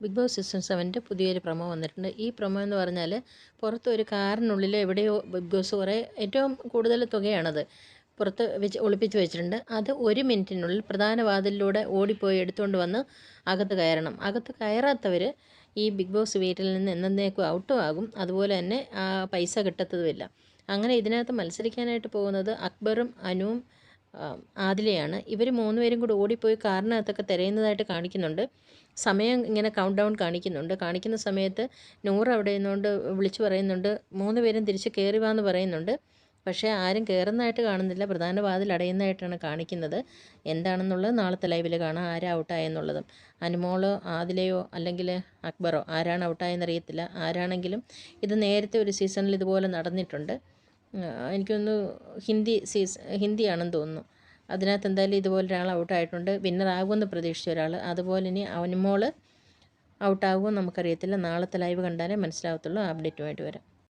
Big boss season സെവന്റെ പുതിയൊരു promo വന്നിട്ടുണ്ട്. ഈ പ്രൊമോ എന്ന് പറഞ്ഞാൽ പുറത്ത് ഒരു കാറിനുള്ളിൽ എവിടെയോ ബിഗ് ബോസ് കുറേ ഏറ്റവും കൂടുതൽ തുകയാണത്. പുറത്ത് വെച്ച് ഒളിപ്പിച്ച് വെച്ചിട്ടുണ്ട്. അത് ഒരു മിനിറ്റിനുള്ളിൽ പ്രധാന വാതിലിലൂടെ ഓടിപ്പോയി എടുത്തുകൊണ്ട് വന്ന് അകത്ത് കയറണം. അകത്ത് കയറാത്തവർ ഈ ബിഗ് ബോസ് വീട്ടിൽ നിന്ന് എന്നേക്കും ഔട്ടും ആകും. അതുപോലെ തന്നെ പൈസ കിട്ടത്തതുമില്ല അങ്ങനെ ഇതിനകത്ത് മത്സരിക്കാനായിട്ട് പോകുന്നത് അക്ബറും അനുവും ആദിലയാണ്. ഇവർ മൂന്ന് പേരും കൂടി ഓടിപ്പോയി കാറിനകത്തൊക്കെ തിരയുന്നതായിട്ട് കാണിക്കുന്നുണ്ട്. സമയം ഇങ്ങനെ കൗണ്ട് ഡൗൺ കാണിക്കുന്നുണ്ട്. കാണിക്കുന്ന സമയത്ത് നൂറ് അവിടെ നിന്നുകൊണ്ട് വിളിച്ചു പറയുന്നുണ്ട്. മൂന്ന് പേരും തിരിച്ച് കയറി വാന്ന് പറയുന്നുണ്ട്. പക്ഷേ ആരും കയറുന്നതായിട്ട് കാണുന്നില്ല. പ്രധാന വാതിൽ അടയുന്നതായിട്ടാണ് കാണിക്കുന്നത്. എന്താണെന്നുള്ളത് നാളത്തെ ലൈവിൽ കാണാം. ആരാ ഔട്ടായെന്നുള്ളതും അനുമോളോ ആദിലയോ അല്ലെങ്കിൽ അക്ബറോ ആരാണ് ഔട്ടായെന്നറിയത്തില്ല ആരാണെങ്കിലും ഇത് നേരത്തെ ഒരു സീസണിൽ ഇതുപോലെ നടന്നിട്ടുണ്ട്. എനിക്കൊന്ന് ഹിന്ദി സീസ് ഹിന്ദിയാണെന്ന് തോന്നുന്നു. അതിനകത്ത് എന്തായാലും ഇതുപോലെ ഒരാൾ ഔട്ടായിട്ടുണ്ട്. വിന്നറാകുമെന്ന് പ്രതീക്ഷിച്ച ഒരാൾ. അതുപോലെ ഇനി അവനുമോൾ ഔട്ടാകുമോ നമുക്കറിയത്തില്ല. നാളത്തെ ലൈവ് കണ്ടാലേ മനസ്സിലാകത്തുള്ളൂ അപ്ഡേറ്റുമായിട്ട് വരാം.